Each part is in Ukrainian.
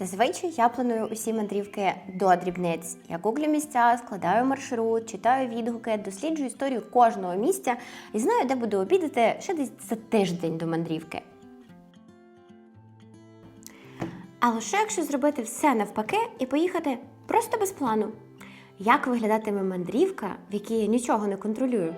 Зазвичай я планую усі мандрівки до дрібниць. Я гуглю місця, складаю маршрут, читаю відгуки, досліджую історію кожного місця і знаю, де буду обідати ще десь за тиждень до мандрівки. А лише якщо зробити все навпаки і поїхати просто без плану. Як виглядатиме мандрівка, в якій я нічого не контролюю?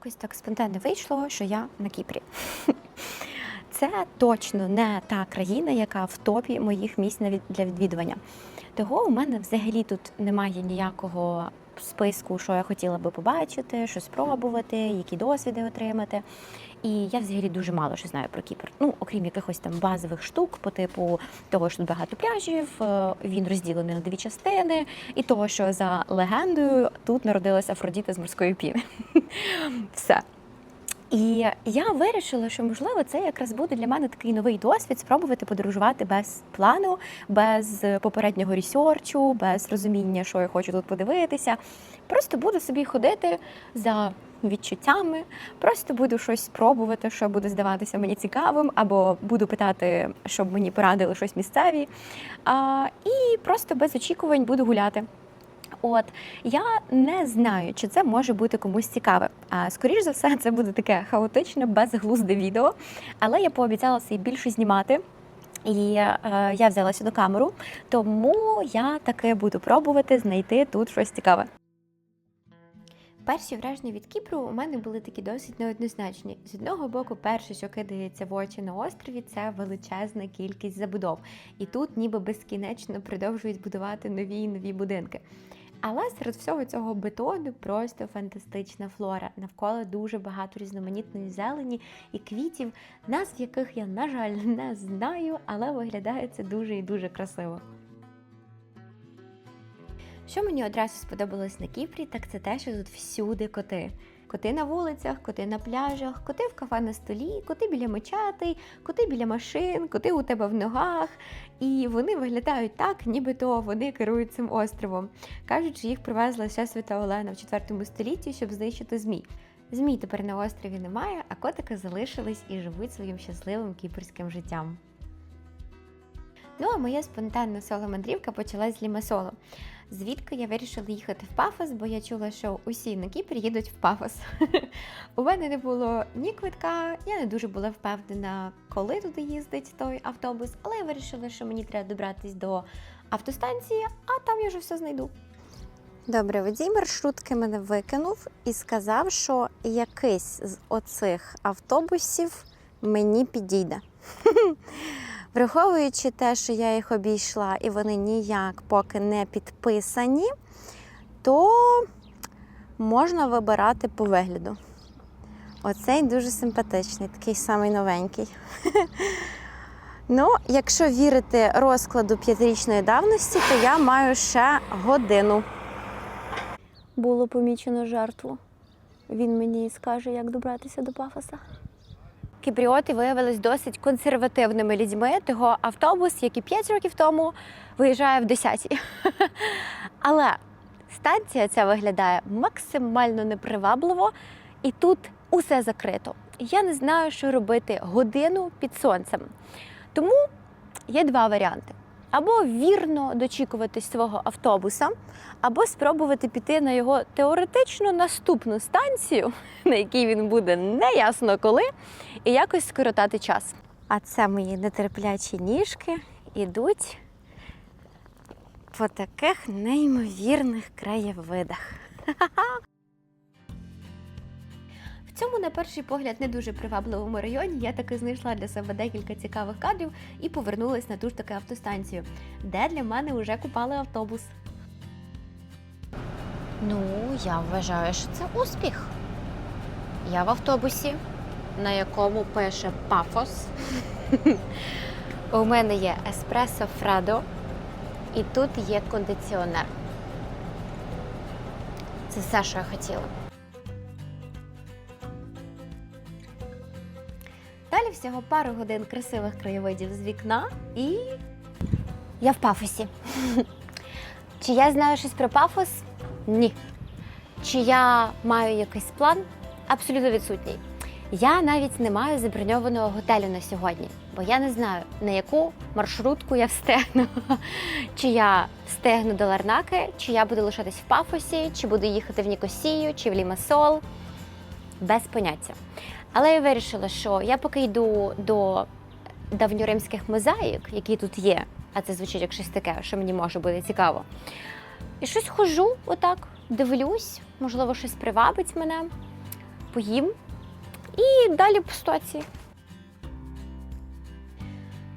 Якось так спонтанно вийшло, що я на Кіпрі. Це точно не та країна, яка в топі моїх місць для відвідування. Того у мене взагалі тут немає ніякого списку, що я хотіла би побачити, що спробувати, які досвіди отримати. І я взагалі дуже мало що знаю про Кіпр. Ну, окрім якихось там базових штук, по типу того, що тут багато пляжів, е, він розділений на дві частини, і того, що за легендою тут народилася Афродіта з морської піни. Все. І я вирішила, що можливо це якраз буде для мене такий новий досвід спробувати подорожувати без плану, без попереднього ресерчу, без розуміння, що я хочу тут подивитися. Просто буду собі ходити за відчуттями, просто буду щось спробувати, що буде здаватися мені цікавим, або буду питати, щоб мені порадили щось місцеві. А, і просто без очікувань буду гуляти. От я не знаю, чи це може бути комусь цікаве. А скоріш за все, це буде таке хаотичне, безглузде відео. Але я пообіцяла собі більше знімати. І е, я взяла сюди камеру, тому я таки буду пробувати знайти тут щось цікаве. Перші враження від Кіпру у мене були такі досить неоднозначні. З одного боку, перше, що кидається в очі на острові, це величезна кількість забудов. І тут ніби безкінечно продовжують будувати нові і нові будинки. Але серед всього цього бетону просто фантастична флора. Навколо дуже багато різноманітної зелені і квітів, назв яких я, на жаль, не знаю, але виглядає це дуже і дуже красиво. Що мені одразу сподобалось на Кіпрі, так це те, що тут всюди коти. Коти на вулицях, коти на пляжах, коти в кафе на столі, коти біля мечетей, коти біля машин, коти у тебе в ногах. І вони виглядають так, нібито вони керують цим островом. Кажуть, що їх привезла ще свята Олена в 4 столітті, щоб знищити змій. Змій тепер на острові немає, а котики залишились і живуть своїм щасливим кіпрським життям. Ну а моя спонтанна соло-мандрівка почалась з Лімасолу. Звідки я вирішила їхати в Пафос, бо я чула, що усі на Кіпр їдуть в Пафос. У мене не було ні квитка, я не дуже була впевнена, коли туди їздить той автобус, але я вирішила, що мені треба добратись до автостанції, а там я вже все знайду. Добре, водій маршрутки мене викинув і сказав, що якийсь з оцих автобусів мені підійде. Враховуючи те, що я їх обійшла і вони ніяк поки не підписані, то можна вибирати по вигляду. Оцей дуже симпатичний, такий самий новенький. Ну, якщо вірити розкладу п'ятирічної давності, то я маю ще годину. Було помічено жертву. Він мені скаже, як добратися до пафоса. Кіпріоти виявились досить консервативними людьми. Того автобус, який 5 років тому, виїжджає в 10. Але станція ця виглядає максимально непривабливо, і тут усе закрито. Я не знаю, що робити годину під сонцем. Тому є два варіанти: або вірно дочікуватись свого автобуса, або спробувати піти на його теоретично наступну станцію, на якій він буде неясно коли, і якось скоротати час. А це мої нетерплячі ніжки ідуть по таких неймовірних краєвидах. Цьому, на перший погляд, не дуже привабливому районі я таки знайшла для себе декілька цікавих кадрів і повернулась на ту ж таки автостанцію, де для мене вже купали автобус. Ну, я вважаю, що це успіх. Я в автобусі, на якому пише пафос. У мене є еспресо Фрадо. І тут є кондиціонер. Це все, що я хотіла. Всього пару годин красивих краєвидів з вікна і я в пафосі. Чи я знаю щось про пафос? Ні. Чи я маю якийсь план? Абсолютно відсутній. Я навіть не маю заброньованого готелю на сьогодні, бо я не знаю, на яку маршрутку я встигну. Чи я встигну до Ларнаки, чи я буду лишатись в пафосі, чи буду їхати в Нікосію, чи в Лімасол. Без поняття. Але я вирішила, що я поки йду до давньоримських мозаїк, які тут є, а це звучить як щось таке, що мені може бути цікаво. І щось хожу, отак, дивлюсь, можливо, щось привабить мене, поїм і далі по ситуації.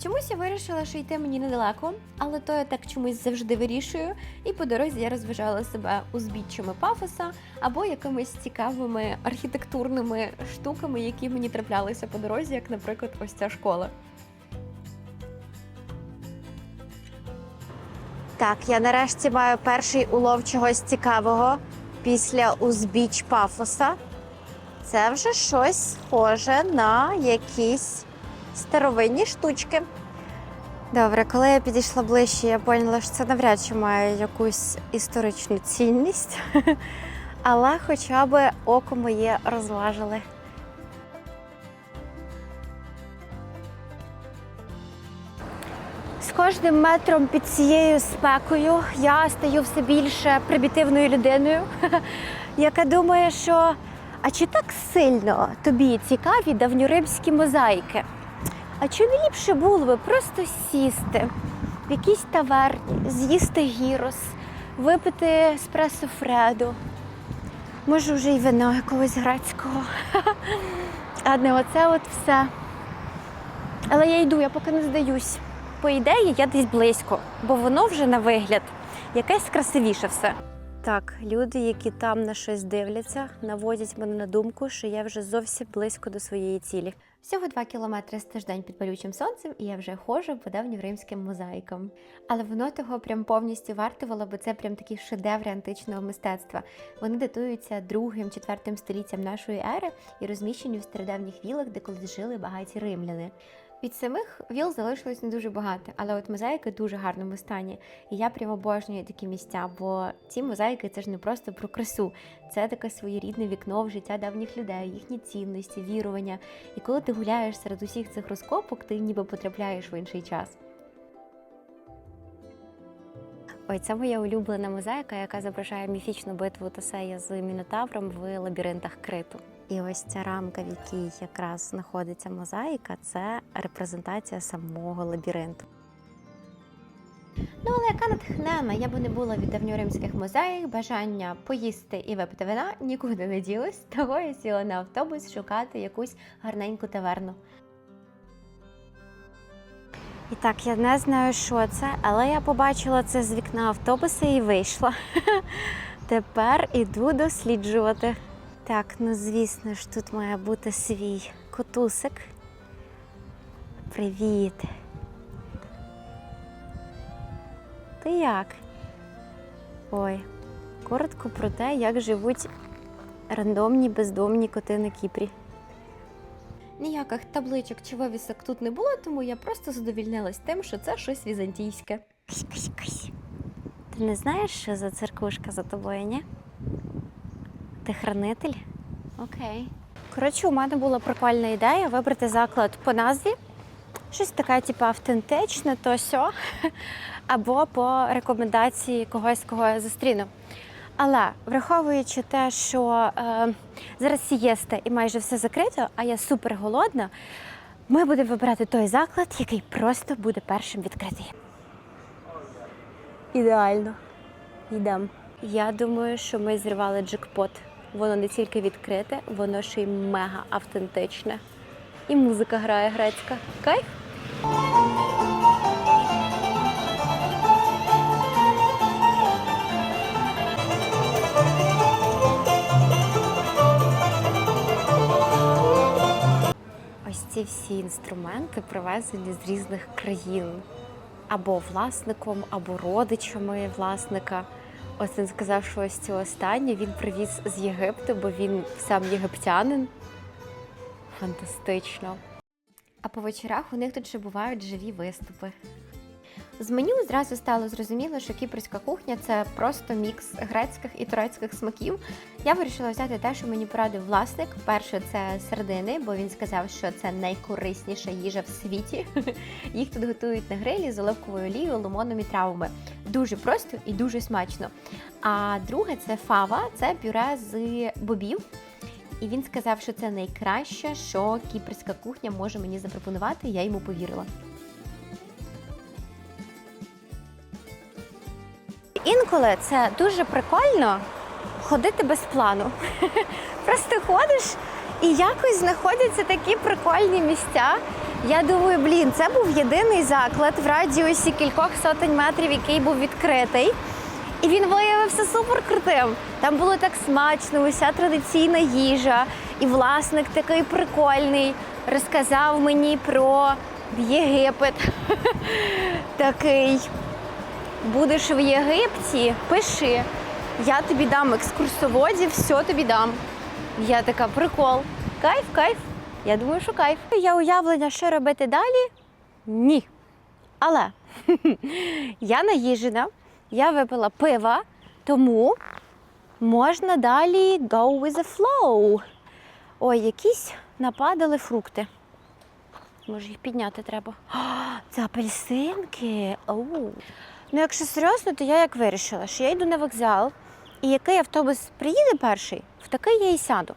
Чомусь я вирішила, що йти мені недалеко, але то я так чомусь завжди вирішую. І по дорозі я розважала себе узбіччями пафоса або якимись цікавими архітектурними штуками, які мені траплялися по дорозі, як, наприклад, ось ця школа. Так, я нарешті маю перший улов чогось цікавого після узбіч пафоса. Це вже щось схоже на якісь старовинні штучки. Добре, коли я підійшла ближче, я поняла, що це навряд чи має якусь історичну цінність. Але хоча б око моє розважили. З кожним метром під цією спекою я стаю все більше примітивною людиною, яка думає, що а чи так сильно тобі цікаві давньоримські мозаїки? А чи не ліпше було би просто сісти в якійсь таверні, з'їсти гірос, випити еспресо Фредо, може вже й вино якогось грецького, а не оце от все. Але я йду, я поки не здаюсь. По ідеї, я десь близько, бо воно вже на вигляд якесь красивіше все. Так, люди, які там на щось дивляться, наводять мене на думку, що я вже зовсім близько до своєї цілі. Всього два кілометри з тиждень під палючим сонцем, і я вже ходжу по давньоримським мозаїкам. Але воно того прям повністю вартувало, бо це прям такі шедеври античного мистецтва. Вони датуються другим, четвертим століттям нашої ери і розміщені в стародавніх вілах, де колись жили багаті римляни. Від самих віл залишилось не дуже багато, але от мозаїки дуже гарному стані. І я прямо обожнюю такі місця, бо ці мозаїки це ж не просто про красу, це таке своєрідне вікно в життя давніх людей, їхні цінності, вірування. І коли ти гуляєш серед усіх цих розкопок, ти ніби потрапляєш в інший час. Ой, це моя улюблена мозаїка, яка зображає міфічну битву Тесея з Мінотавром в лабіринтах Криту. І ось ця рамка, в якій якраз знаходиться мозаїка, це репрезентація самого лабіринту. Ну, але яка натхнена, я би не була від давньоримських мозаїк, бажання поїсти і випити вина нікуди не ділось. Того я сіла на автобус шукати якусь гарненьку таверну. І так, я не знаю, що це, але я побачила це з вікна автобуса і вийшла. Тепер іду досліджувати. Так, ну звісно ж, тут має бути свій котусик. Привіт. Ти як? Ой, коротко про те, як живуть рандомні бездомні коти на Кіпрі. Ніяких табличок чи вивісок тут не було, тому я просто задовільнилась тим, що це щось візантійське. Кись-кись-кись. Ти не знаєш, що за циркушка за тобою, ні? Ти хранитель? Окей. Коротше, у мене була прикольна ідея вибрати заклад по назві. Щось таке, типу, автентичне, то сьо, або по рекомендації когось, кого я зустріну. Але враховуючи те, що е, зараз сієста і майже все закрито, а я супер голодна, ми будемо вибирати той заклад, який просто буде першим відкритий. Ідеально. Йдемо. Я думаю, що ми зірвали джекпот. Воно не тільки відкрите, воно ще й мега автентичне. І музика грає грецька. Кайф? Ось ці всі інструменти привезені з різних країн. або власником, або родичами власника. Ось він сказав, що ось це останнє він привіз з Єгипту, бо він сам єгиптянин. Фантастично. А по вечорах у них тут ще бувають живі виступи. З меню зразу стало зрозуміло, що кіпрська кухня це просто мікс грецьких і турецьких смаків. Я вирішила взяти те, що мені порадив власник. Перше це сердини, бо він сказав, що це найкорисніша їжа в світі. Їх тут готують на грилі з оливковою олією, лимоном і травами. Дуже просто і дуже смачно. А друге це фава, це пюре з бобів. І він сказав, що це найкраще, що кіпрська кухня може мені запропонувати. Я йому повірила. Інколи це дуже прикольно ходити без плану. Просто ходиш і якось знаходяться такі прикольні місця. Я думаю, блін, це був єдиний заклад в радіусі кількох сотень метрів, який був відкритий. І він виявився супер крутим. Там було так смачно, уся традиційна їжа. І власник такий прикольний розказав мені про Єгипет. Такий будеш в Єгипті, пиши. Я тобі дам екскурсоводів, все тобі дам. Я така прикол. Кайф, кайф. Я думаю, що кайф. Я уявлення, що робити далі? Ні. Але я наїжена, я випила пива, тому можна далі go with the flow. Ой, якісь нападали фрукти. Може, їх підняти треба. А, це апельсинки. Оу. Ну, якщо серйозно, то я як вирішила, що я йду на вокзал, і який автобус приїде перший, в такий я і сяду.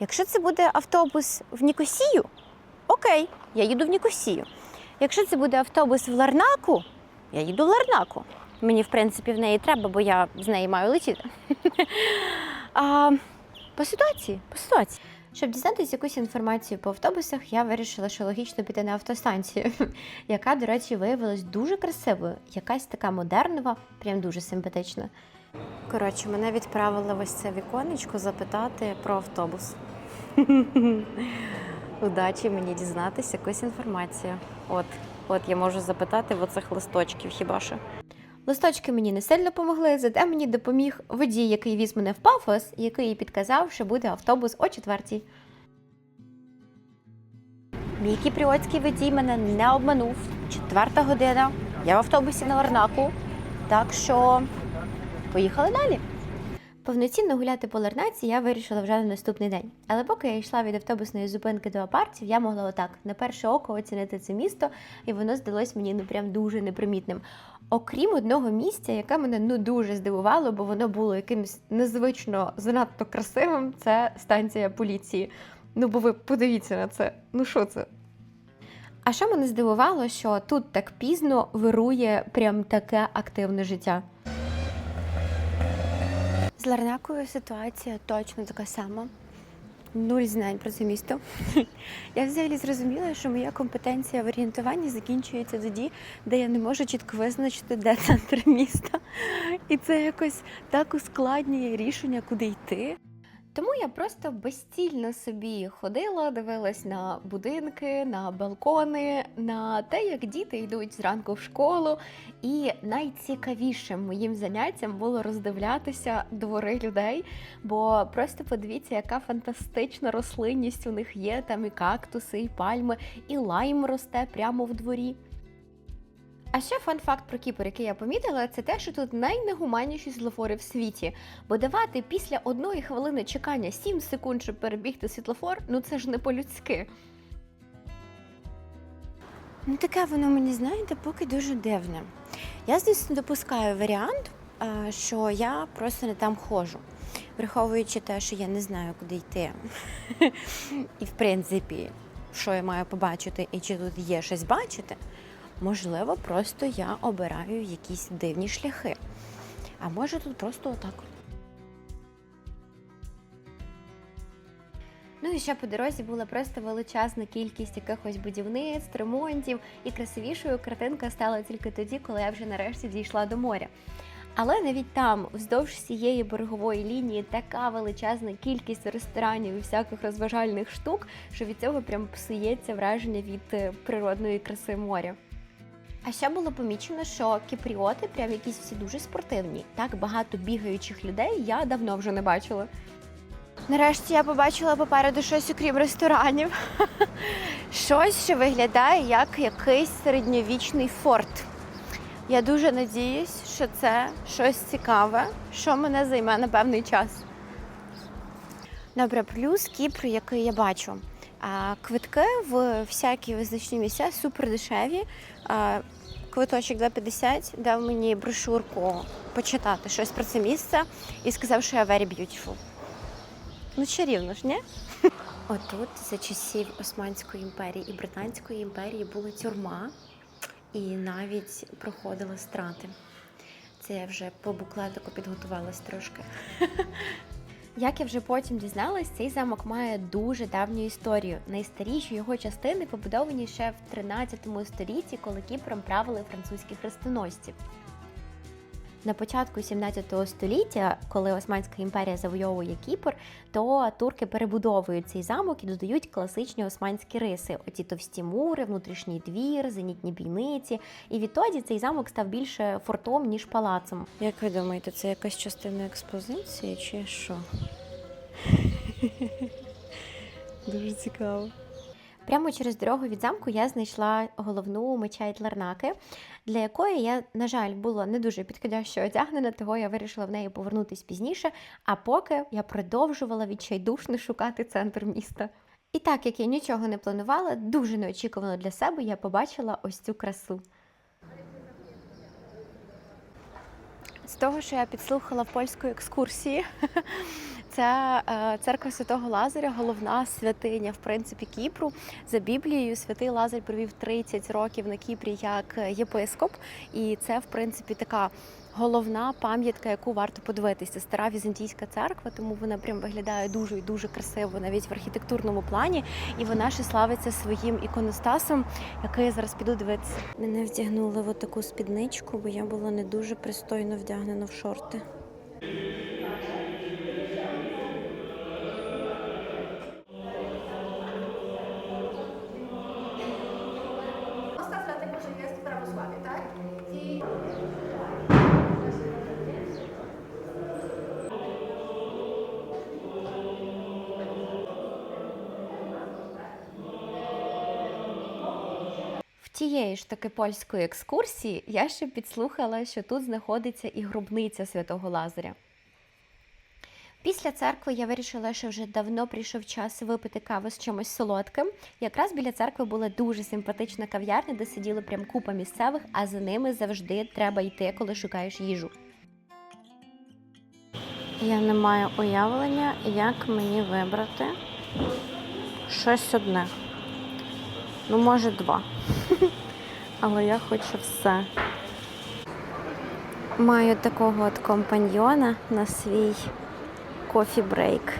Якщо це буде автобус в Нікосію, окей, я їду в Нікосію. Якщо це буде автобус в Ларнаку, я їду в Ларнаку. Мені, в принципі, в неї треба, бо я з неї маю летіти. А, по ситуації, по ситуації. Щоб дізнатися якусь інформацію по автобусах, я вирішила, що логічно піти на автостанцію, яка, до речі, виявилась дуже красивою, якась така модернова, прям дуже симпатична. Коротше, мене відправили ось це віконечко запитати про автобус. Удачі мені дізнатися якусь інформацію. От, от я можу запитати в оцих листочків хіба що. Листочки мені не сильно помогли, зате мені допоміг водій, який віз мене в пафос, який підказав, що буде автобус о четвертій. Мій кіпріотський водій мене не обманув. Четверта година. Я в автобусі на Ларнаку. Так що поїхали далі. Повноцінно гуляти по Ларнаці я вирішила вже на наступний день. Але поки я йшла від автобусної зупинки до апартів, я могла отак на перше око оцінити це місто, і воно здалось мені ну прям дуже непримітним. Окрім одного місця, яке мене ну дуже здивувало, бо воно було якимось незвично занадто красивим. Це станція поліції. Ну, бо ви подивіться на це. Ну що це? А що мене здивувало, що тут так пізно вирує прям таке активне життя. З Ларнакою ситуація точно така сама. Нуль знань про це місто. Я взагалі зрозуміла, що моя компетенція в орієнтуванні закінчується тоді, де я не можу чітко визначити, де центр міста. І це якось так ускладнює рішення, куди йти. Тому я просто безцільно собі ходила, дивилась на будинки, на балкони, на те, як діти йдуть зранку в школу. І найцікавішим моїм заняттям було роздивлятися двори людей. Бо просто подивіться, яка фантастична рослинність у них є. Там і кактуси, і пальми, і лайм росте прямо в дворі. А ще фан факт про Кіпр, який я помітила, це те, що тут найнегуманніші світлофори в світі. Бо давати після одної хвилини чекання 7 секунд, щоб перебігти світлофор, ну це ж не по-людськи. Ну, таке воно мені, знаєте, поки дуже дивне. Я, звісно, допускаю варіант, е, що я просто не там ходжу, враховуючи те, що я не знаю, куди йти. І, в принципі, що я маю побачити і чи тут є щось бачити, можливо, просто я обираю якісь дивні шляхи. А може тут просто отак. Ну і ще по дорозі була просто величезна кількість якихось будівництв, ремонтів, і красивішою картинка стала тільки тоді, коли я вже нарешті дійшла до моря. Але навіть там, вздовж всієї берегової лінії, така величезна кількість ресторанів і всяких розважальних штук, що від цього прям псується враження від е, природної краси моря. А ще було помічено, що кіпріоти прям якісь всі дуже спортивні. Так багато бігаючих людей я давно вже не бачила. Нарешті я побачила попереду щось окрім ресторанів. Щось, що виглядає як якийсь середньовічний форт. Я дуже надіюсь, що це щось цікаве, що мене займе на певний час. Добре, плюс Кіпр, який я бачу. А, Квитки в всякі визначні місця супер дешеві. Квиточок 2,50 дав мені брошурку почитати щось про це місце і сказав, що я very beautiful. Ну, чарівно ж, ні? Отут за часів Османської імперії і Британської імперії була тюрма, і навіть проходила страти. Це я вже по буклетику підготувалась трошки. Як я вже потім дізналась, цей замок має дуже давню історію. Найстаріші його частини побудовані ще в 13 столітті, коли Кіпром правили французькі хрестоносці. На початку 17 століття, коли Османська імперія завойовує Кіпр, то турки перебудовують цей замок і додають класичні османські риси: оці товсті мури, внутрішній двір, зенітні бійниці. І відтоді цей замок став більше фортом ніж палацом. Як ви думаєте, це якась частина експозиції чи що? Дуже цікаво. Прямо через дорогу від замку я знайшла головну мечеть Ларнаки, для якої я, на жаль, була не дуже підходящо одягнена, того я вирішила в неї повернутись пізніше. А поки я продовжувала відчайдушно шукати центр міста. І так як я нічого не планувала, дуже неочікувано для себе я побачила ось цю красу. З того, що я підслухала в польської екскурсії, це е, церква Святого Лазаря, головна святиня в принципі Кіпру. За Біблією святий Лазар провів 30 років на Кіпрі як єпископ, і це в принципі така головна пам'ятка, яку варто подивитися. Стара візантійська церква, тому вона прям виглядає дуже і дуже красиво, навіть в архітектурному плані. І вона ще славиться своїм іконостасом, який я зараз піду дивитися. Мене вдягнули в таку спідничку, бо я була не дуже пристойно вдягнена в шорти. В тієї ж таки польської екскурсії я ще підслухала, що тут знаходиться і гробниця святого Лазаря. Після церкви я вирішила, що вже давно прийшов час випити каву з чимось солодким. Якраз біля церкви була дуже симпатична кав'ярня, де сиділи прям купа місцевих, а за ними завжди треба йти, коли шукаєш їжу. Я не маю уявлення, як мені вибрати щось одне. Ну, може, два. Але я хочу все. Маю такого от компаньйона на свій кофі-брейк.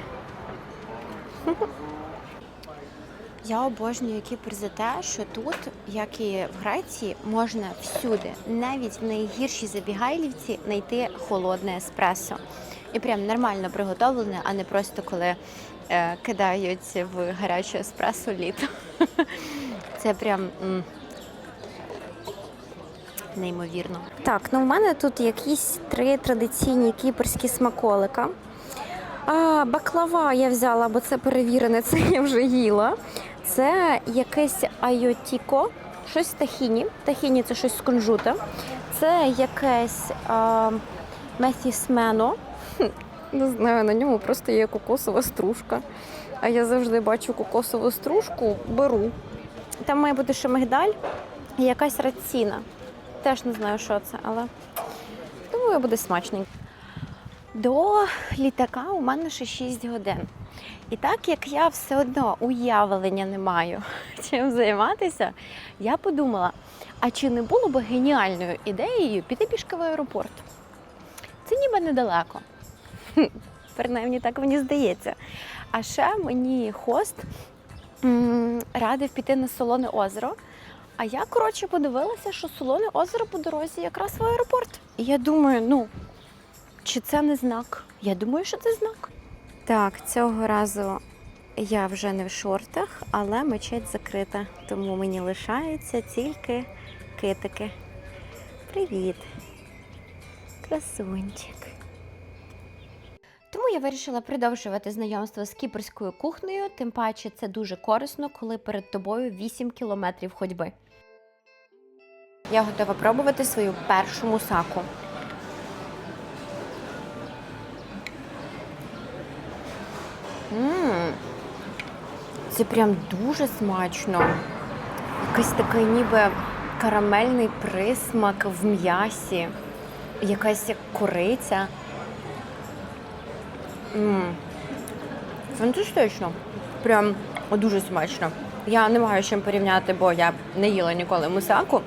Я обожнюю Кіпр за те, що тут, як і в Греції, можна всюди, навіть в найгіршій забігайлівці, знайти холодне еспресо. І прям нормально приготовлене, а не просто коли е, кидають в гаряче еспресо літо. Це прям м, неймовірно. Так, ну в мене тут якісь три традиційні кіпрські смаколика. А, баклава я взяла, бо це перевірене, це я вже їла. Це якесь айотіко, щось тахіні. Тахіні це щось з кунжута. Це якесь а. Не знаю, на ньому просто є кокосова стружка. А я завжди бачу кокосову стружку, беру. Там має бути ще мигдаль і якась раціна. Теж не знаю, що це, але думаю, буде смачненько. До літака у мене ще 6 годин. І так як я все одно уявлення не маю чим займатися, я подумала: а чи не було б геніальною ідеєю піти пішки в аеропорт? Це ніби недалеко. Принаймні так мені здається. А ще мені хост радив піти на Солоне озеро. А я, коротше, подивилася, що Солоне озеро по дорозі якраз в аеропорт. І я думаю, ну, чи це не знак? Я думаю, що це знак. Так, цього разу я вже не в шортах, але мечеть закрита, тому мені лишається тільки китики. Привіт. Красунчик. Тому я вирішила продовжувати знайомство з кіпрською кухнею, тим паче це дуже корисно, коли перед тобою 8 кілометрів ходьби. Я готова пробувати свою першу мусаку. Мм, це прям дуже смачно. Якийсь такий ніби карамельний присмак в м'ясі, якась як куриця. Мм. Фантастично. Прям дуже смачно. Я не маю з чим порівняти, бо я не їла ніколи мусаку,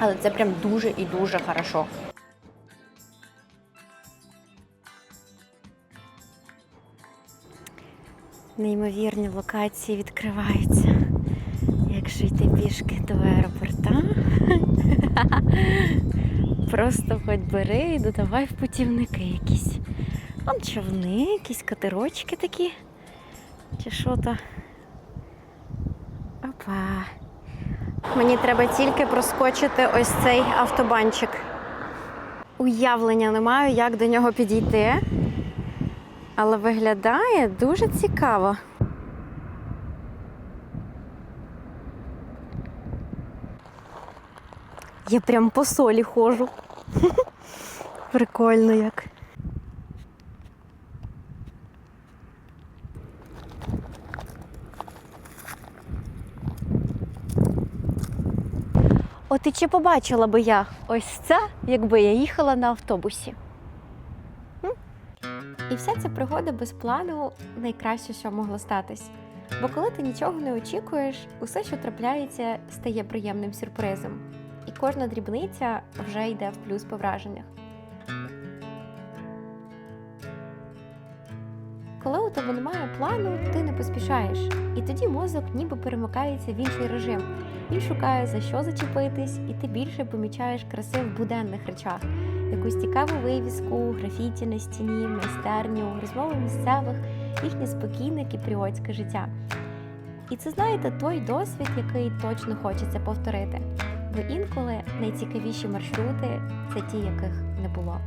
але це прям дуже і дуже хорошо. Неймовірні локації відкриваються. Якщо йти пішки до аеропорта, просто хоч бери і додавай в путівники якісь. Там човни, якісь катерочки такі. Чи що то. Опа. Мені треба тільки проскочити ось цей автобанчик. Уявлення не маю, як до нього підійти. Але виглядає дуже цікаво. Я прям по солі ходжу. Прикольно як. От чи побачила би я ось це, якби я їхала на автобусі? І вся ця пригода без плану найкраще, що могло статись. Бо коли ти нічого не очікуєш, усе, що трапляється, стає приємним сюрпризом. І кожна дрібниця вже йде в плюс по враженнях. Коли у тебе немає плану, ти не поспішаєш, і тоді мозок ніби перемикається в інший режим. Він шукає за що зачепитись, і ти більше помічаєш краси в буденних речах, якусь цікаву вивіску, графіті на стіні, майстерню, розмови місцевих, їхнє спокійне кіпріотське життя. І це, знаєте, той досвід, який точно хочеться повторити. Бо інколи найцікавіші маршрути це ті, яких не було.